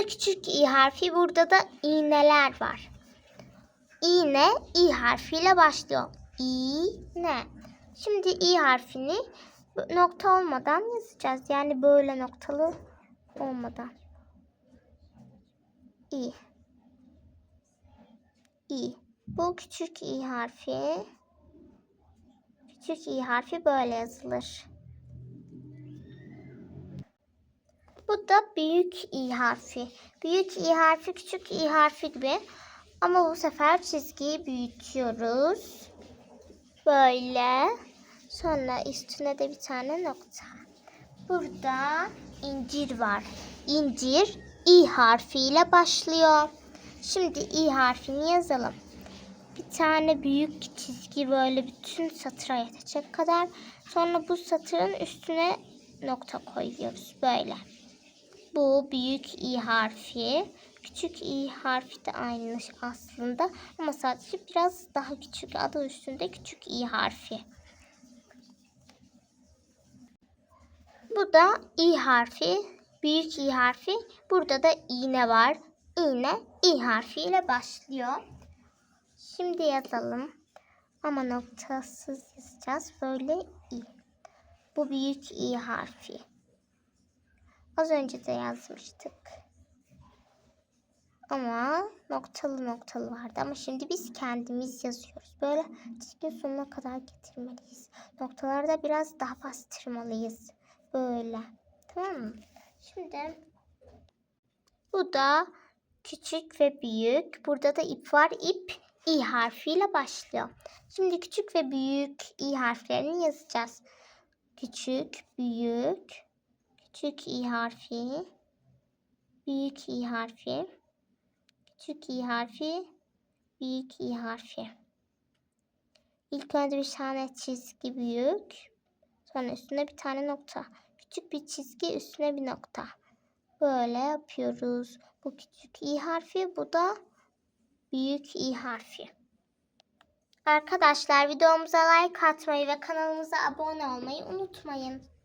da küçük i harfi. Burada da iğneler var. İğne i harfiyle başlıyor. İğne. Şimdi i harfini nokta olmadan yazacağız. Yani böyle noktalı olmadan. İ. İ. Bu küçük i harfi. Küçük i harfi böyle yazılır. Bu da büyük i harfi. Büyük i harfi küçük i harfi gibi. Ama bu sefer çizgiyi büyütüyoruz. Böyle. Sonra üstüne de bir tane nokta. Burada incir var. İncir i harfiyle başlıyor. Şimdi i harfini yazalım. Bir tane büyük çizgi böyle bütün satıra yetecek kadar. Sonra bu satırın üstüne nokta koyuyoruz böyle. Bu büyük i harfi. Küçük i harfi de aynı aslında ama sadece biraz daha küçük. Adı üstünde küçük i harfi. Bu da i harfi. Büyük i harfi. Burada da iğne var. İğne i harfiyle başlıyor. Şimdi yazalım. Ama noktasız yazacağız. Böyle i. Bu büyük i harfi. Az önce de yazmıştık. Ama noktalı noktalı vardı. Ama şimdi biz kendimiz yazıyoruz. Böyle çizginin sonuna kadar getirmeliyiz. Noktalarda biraz daha bastırmalıyız. Böyle. Tamam mı? Şimdi bu da küçük ve büyük. Burada da ip var. İp i harfiyle başlıyor. Şimdi küçük ve büyük i harflerini yazacağız. Küçük, büyük, küçük i harfi, büyük i harfi, küçük i harfi, büyük i harfi. İlk önce bir tane çizgi büyük, sonra üstüne bir tane nokta. Küçük bir çizgi, üstüne bir nokta. Böyle yapıyoruz. Bu küçük i harfi, bu da büyük i harfi. Arkadaşlar videomuza like atmayı ve kanalımıza abone olmayı unutmayın.